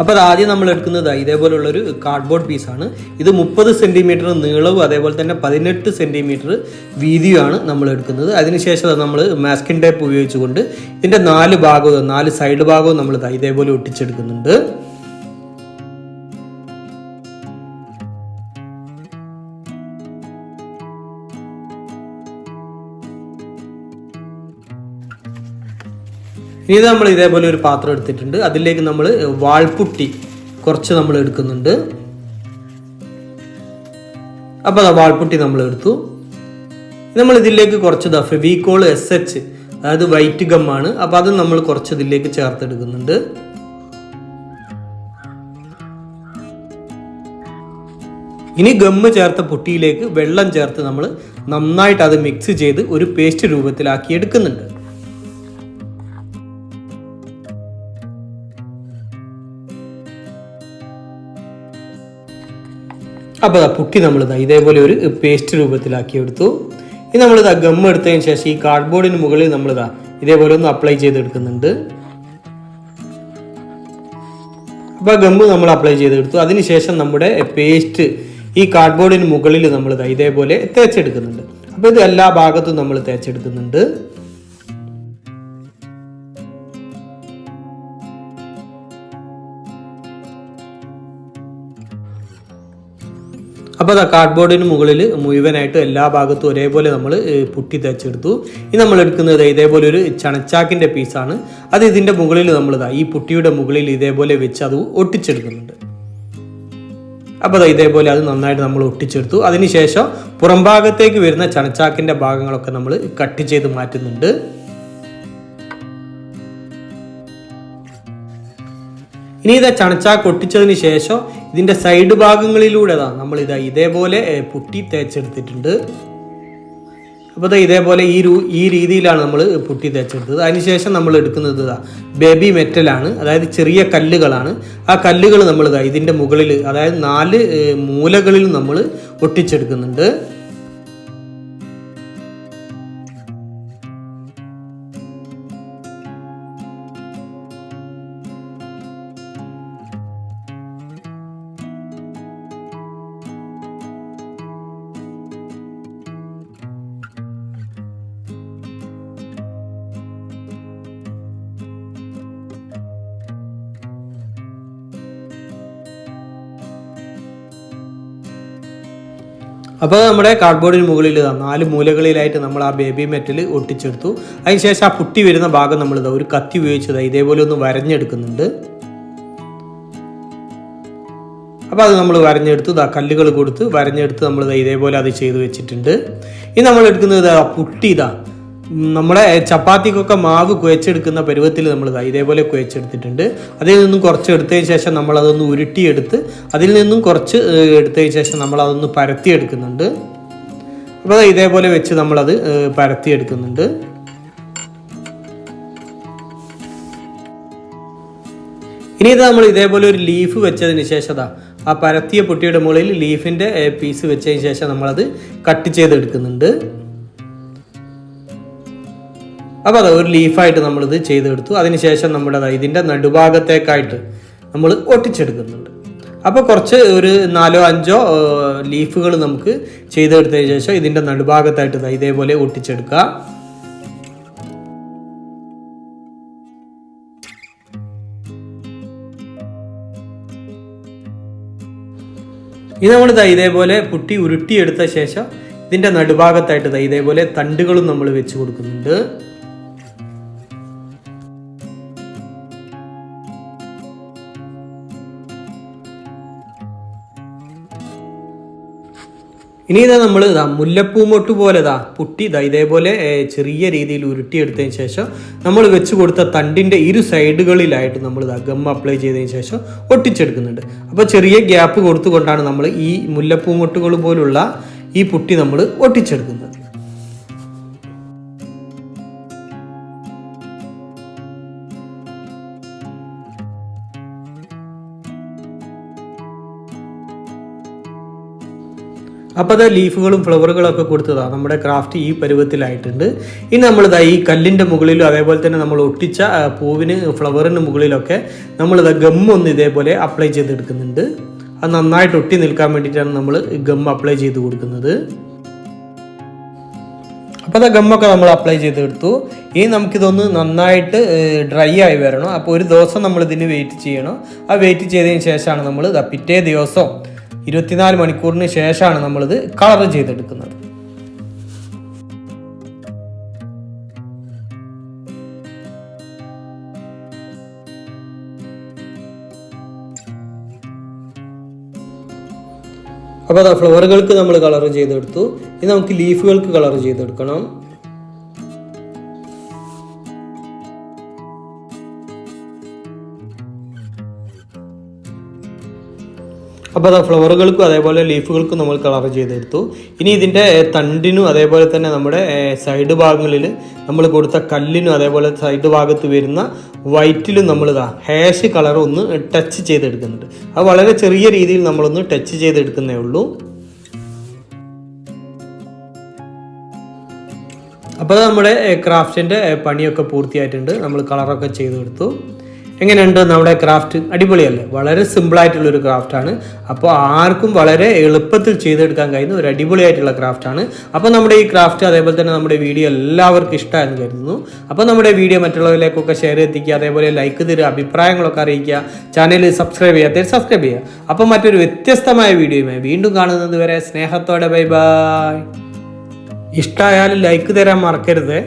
അപ്പോൾ അത് ആദ്യം നമ്മൾ എടുക്കുന്നത് ഇതേപോലുള്ളൊരു കാർഡ്ബോർഡ് പീസാണ് ഇത് മുപ്പത് സെന്റിമീറ്റർ നീളവും അതേപോലെ തന്നെ പതിനെട്ട് സെന്റിമീറ്റർ വീതിയുമാണ് നമ്മൾ എടുക്കുന്നത്. അതിനുശേഷം നമ്മൾ മാസ്കിൻ ടേപ്പ് ഉപയോഗിച്ചുകൊണ്ട് ഇതിന്റെ നാല് ഭാഗവും നാല് സൈഡ് ഭാഗവും നമ്മൾ ഇതേപോലെ ഒട്ടിച്ചെടുക്കുന്നുണ്ട്. ഇനി നമ്മൾ ഇതേപോലെ ഒരു പാത്രം എടുത്തിട്ടുണ്ട്. അതിലേക്ക് നമ്മൾ വാൾപുട്ടി കുറച്ച് നമ്മൾ എടുക്കുന്നുണ്ട്. അപ്പോൾ അതാ വാൾപുട്ടി നമ്മൾ എടുത്തു. നമ്മൾ ഇതിലേക്ക് കുറച്ച് ദ വീക്കോൾ എസ് എച്ച് അതായത് വൈറ്റ് ഗമ്മാണ് അപ്പോൾ അത് നമ്മൾ കുറച്ച് ഇതിലേക്ക് ചേർത്തെടുക്കുന്നുണ്ട്. ഇനി ഗമ്മ് ചേർത്ത പുട്ടിയിലേക്ക് വെള്ളം ചേർത്ത് നമ്മൾ നന്നായിട്ട് അത് മിക്സ് ചെയ്ത് ഒരു പേസ്റ്റ് രൂപത്തിലാക്കി എടുക്കുന്നുണ്ട്. അപ്പോൾ പുട്ടി നമ്മൾ ഇതേപോലെ ഒരു പേസ്റ്റ് രൂപത്തിലാക്കി എടുത്തു. ഇനി നമ്മൾ ഇതാ ഗം എടുത്തതിന് ശേഷം ഈ കാർഡ്ബോർഡിന് മുകളിൽ നമ്മൾ ഇതാ ഇതേപോലെ ഒന്ന് അപ്ലൈ ചെയ്തെടുക്കുന്നുണ്ട്. അപ്പോൾ ഗം നമ്മൾ അപ്ലൈ ചെയ്തെടുത്തു. അതിനുശേഷം നമ്മുടെ പേസ്റ്റ് ഈ കാർഡ്ബോർഡിന് മുകളിൽ നമ്മൾ ഇതാ ഇതേപോലെ തേച്ചെടുക്കുന്നുണ്ട്. അപ്പോൾ ഇത് എല്ലാ ഭാഗത്തും നമ്മൾ തേച്ചെടുക്കുന്നുണ്ട്. അപ്പോൾ അതാ കാർഡ്ബോർഡിന് മുകളിൽ മുഴുവനായിട്ട് എല്ലാ ഭാഗത്തും ഒരേപോലെ നമ്മൾ പുട്ടി തേച്ചെടുത്തു. ഇനി നമ്മൾ എടുക്കുന്നത് ഇതേപോലെ ഒരു ചണച്ചാക്കിന്റെ പീസാണ് അത് ഇതിന്റെ മുകളിൽ നമ്മൾ ഈ പുട്ടിയുടെ മുകളിൽ ഇതേപോലെ വെച്ച് അത് ഒട്ടിച്ചെടുക്കുന്നുണ്ട്. അപ്പോൾ അതാ ഇതേപോലെ അത് നന്നായിട്ട് നമ്മൾ ഒട്ടിച്ചെടുത്തു. അതിനുശേഷം പുറംഭാഗത്തേക്ക് വരുന്ന ചണച്ചാക്കിന്റെ ഭാഗങ്ങളൊക്കെ നമ്മൾ കട്ട് ചെയ്ത് മാറ്റുന്നുണ്ട്. ഇനി ഇതാ ചണച്ചാക്ക് ഒട്ടിച്ചതിന് ശേഷം ഇതിന്റെ സൈഡ് ഭാഗങ്ങളിലൂടെ ഇതാ നമ്മൾ ഇതാ ഇതേപോലെ പുട്ടി തേച്ചെടുത്തിട്ടുണ്ട്. അപ്പോൾ ഇതാ ഇതേപോലെ ഈ രൂ ഈ രീതിയിലാണ് നമ്മൾ പുട്ടി തേച്ചെടുത്തത്. അതിനുശേഷം നമ്മൾ എടുക്കുന്നത് ഇതാ ബേബി മെറ്റലാണ് അതായത് ചെറിയ കല്ലുകളാണ്. ആ കല്ലുകൾ നമ്മൾ ഇതാ ഇതിന്റെ മുകളിൽ അതായത് നാല് മൂലകളിൽ നമ്മൾ ഒട്ടിച്ചെടുക്കുന്നുണ്ട്. അപ്പോൾ നമ്മുടെ കാർഡ്ബോർഡിന് മുകളിൽ നാല് മൂലകളിലായിട്ട് നമ്മൾ ആ ബേബി മെറ്റൽ ഒട്ടിച്ചെടുത്തു. അതിനുശേഷം ആ പുട്ടി വരുന്ന ഭാഗം നമ്മൾ ഇതാ ഒരു കത്തി ഉപയോഗിച്ചത് ഇതേപോലെ ഒന്ന് വരഞ്ഞെടുക്കുന്നുണ്ട്. അപ്പോൾ അത് നമ്മൾ വരഞ്ഞെടുത്തു ഇതാ കല്ലുകൾ കൊടുത്ത് വരഞ്ഞെടുത്ത് നമ്മൾ ഇതാ ഇതേപോലെ അത് ചെയ്ത് വെച്ചിട്ടുണ്ട്. ഇനി നമ്മൾ എടുക്കുന്നത് പുട്ടി ഇതാ ഉം, നമ്മുടെ ചപ്പാത്തിക്കൊക്കെ മാവ് കുഴച്ചെടുക്കുന്ന പരുവത്തിൽ നമ്മൾ ഇതേപോലെ കുഴച്ചെടുത്തിട്ടുണ്ട്. അതിൽ നിന്നും കുറച്ച് എടുത്തതിന് ശേഷം നമ്മൾ അതൊന്ന് ഉരുട്ടിയെടുത്ത് അതിൽ നിന്നും കുറച്ച് എടുത്തതിന് ശേഷം നമ്മൾ അതൊന്ന് പരത്തിയെടുക്കുന്നുണ്ട്. അപ്പോൾ ഇതേപോലെ വെച്ച് നമ്മളത് പരത്തിയെടുക്കുന്നുണ്ട്. ഇനി ഇത് നമ്മൾ ഇതേപോലെ ഒരു ലീഫ് വെച്ചതിന് ശേഷം ആ പരത്തിയ പൊട്ടിയുടെ മുകളിൽ ലീഫിന്റെ പീസ് വെച്ചതിന് ശേഷം നമ്മളത് കട്ട് ചെയ്തെടുക്കുന്നുണ്ട്. അപ്പോൾ അതാ ഒരു ലീഫായിട്ട് നമ്മളിത് ചെയ്തെടുത്തു. അതിനുശേഷം നമ്മുടെ ഇതിന്റെ നടുഭാഗത്തേക്കായിട്ട് നമ്മൾ ഒട്ടിച്ചെടുക്കുന്നുണ്ട്. അപ്പോൾ കുറച്ച് ഒരു നാലോ അഞ്ചോ ലീഫുകൾ നമുക്ക് ചെയ്തെടുത്തതിന് ശേഷം ഇതിന്റെ നടുഭാഗത്തായിട്ട് ഇതേപോലെ ഒട്ടിച്ചെടുക്കുക. ഇത് നമ്മൾ ഇതേപോലെ പുട്ടി ഉരുട്ടിയെടുത്ത ശേഷം ഇതിന്റെ നടുഭാഗത്തായിട്ട് ഇതേപോലെ തണ്ടുകളും നമ്മൾ വെച്ച് കൊടുക്കുന്നുണ്ട്. ഇനി ഇതാ നമ്മൾ ഇതാ മുല്ലപ്പൂമൊട്ട് പോലെ ഇതാ പുട്ടി ഇതാ ഇതേപോലെ ചെറിയ രീതിയിൽ ഉരുട്ടിയെടുത്തതിന് ശേഷം നമ്മൾ വെച്ച് കൊടുത്ത തണ്ടിന്റെ ഇരു സൈഡുകളിലായിട്ട് നമ്മൾ ഇതാ ഗം അപ്ലൈ ചെയ്തതിന് ശേഷം ഒട്ടിച്ചെടുക്കുന്നുണ്ട്. അപ്പോൾ ചെറിയ ഗ്യാപ്പ് കൊടുത്തുകൊണ്ടാണ് നമ്മൾ ഈ മുല്ലപ്പൂമൊട്ടുകൾ പോലുള്ള ഈ പുട്ടി നമ്മൾ ഒട്ടിച്ചെടുക്കുന്നത്. അപ്പോൾ അത് ലീഫുകളും ഫ്ലവറുകളൊക്കെ കൊടുത്തതാണ് നമ്മുടെ ക്രാഫ്റ്റ് ഈ പരുവത്തിലായിട്ടുണ്ട്. ഇനി നമ്മളിതാ ഈ കല്ലിന്റെ മുകളിലും അതേപോലെ തന്നെ നമ്മൾ ഒട്ടിച്ച പൂവിന് ഫ്ലവറിന് മുകളിലൊക്കെ നമ്മളിതാ ഗമ്മൊന്ന് ഇതേപോലെ അപ്ലൈ ചെയ്തെടുക്കുന്നുണ്ട്. അത് നന്നായിട്ട് ഒട്ടി നിൽക്കാൻ വേണ്ടിയിട്ടാണ് നമ്മൾ ഗം അപ്ലൈ ചെയ്ത് കൊടുക്കുന്നത്. അപ്പോൾ അത് ഗമ്മൊക്കെ നമ്മൾ അപ്ലൈ ചെയ്തെടുത്തു. ഇനി നമുക്കിതൊന്ന് നന്നായിട്ട് ഡ്രൈ ആയി വരണം. അപ്പോൾ ഒരു ദിവസം നമ്മളിതിന് വെയിറ്റ് ചെയ്യണം. ആ വെയിറ്റ് ചെയ്തതിന് ശേഷമാണ് നമ്മൾ പിറ്റേ ദിവസം ഇരുപത്തിനാല് മണിക്കൂറിന് ശേഷമാണ് നമ്മളിത് കളർ ചെയ്തെടുക്കുന്നത്. അപ്പോൾ അതാ ഫ്ലവറുകൾക്ക് നമ്മൾ കളർ ചെയ്തെടുത്തു. ഇനി നമുക്ക് ലീഫുകൾക്ക് കളർ ചെയ്തെടുക്കണം. അപ്പോൾ അതാ ഫ്ലവറുകൾക്കും അതേപോലെ ലീഫുകൾക്കും നമ്മൾ കളർ ചെയ്തെടുത്തു. ഇനി ഇതിന്റെ തണ്ടിനും അതേപോലെ തന്നെ നമ്മുടെ സൈഡ് ഭാഗങ്ങളിൽ നമ്മൾ കൊടുത്ത കല്ലിനും അതേപോലെ സൈഡ് ഭാഗത്ത് വരുന്ന വൈറ്റിലും നമ്മൾ ഇതാ ഹാഷ് കളർ ഒന്ന് ടച്ച് ചെയ്തെടുക്കുന്നുണ്ട്. അത് വളരെ ചെറിയ രീതിയിൽ നമ്മളൊന്ന് ടച്ച് ചെയ്തെടുക്കുന്നേ ഉള്ളൂ. അപ്പോൾ നമ്മുടെ ക്രാഫ്റ്റിന്റെ പണിയൊക്കെ പൂർത്തിയായിട്ടുണ്ട്. നമ്മൾ കളറൊക്കെ ചെയ്തെടുത്തു. എങ്ങനെയുണ്ട് നമ്മുടെ ക്രാഫ്റ്റ്? അടിപൊളിയല്ലേ? വളരെ സിമ്പിളായിട്ടുള്ളൊരു ക്രാഫ്റ്റാണ് അപ്പോൾ ആർക്കും വളരെ എളുപ്പത്തിൽ ചെയ്തെടുക്കാൻ കഴിയുന്ന ഒരു അടിപൊളിയായിട്ടുള്ള ക്രാഫ്റ്റാണ് അപ്പോൾ നമ്മുടെ ഈ ക്രാഫ്റ്റ് അതേപോലെ തന്നെ നമ്മുടെ വീഡിയോ എല്ലാവർക്കും ഇഷ്ടമായെന്ന് കരുതുന്നു. അപ്പോൾ നമ്മുടെ വീഡിയോ മറ്റുള്ളവരിലേക്കൊക്കെ ഷെയർ എത്തിക്കുക അതേപോലെ ലൈക്ക് തരിക അഭിപ്രായങ്ങളൊക്കെ അറിയിക്കുക ചാനൽ സബ്സ്ക്രൈബ് ചെയ്യാത്ത സബ്സ്ക്രൈബ് ചെയ്യുക അപ്പോൾ മറ്റൊരു വ്യത്യസ്തമായ വീഡിയോയുമായി വീണ്ടും കാണുന്നത് വരെ സ്നേഹത്തോടെ ബൈ ബൈ ഇഷ്ടമായാലും ലൈക്ക് തരാൻ മറക്കരുത്.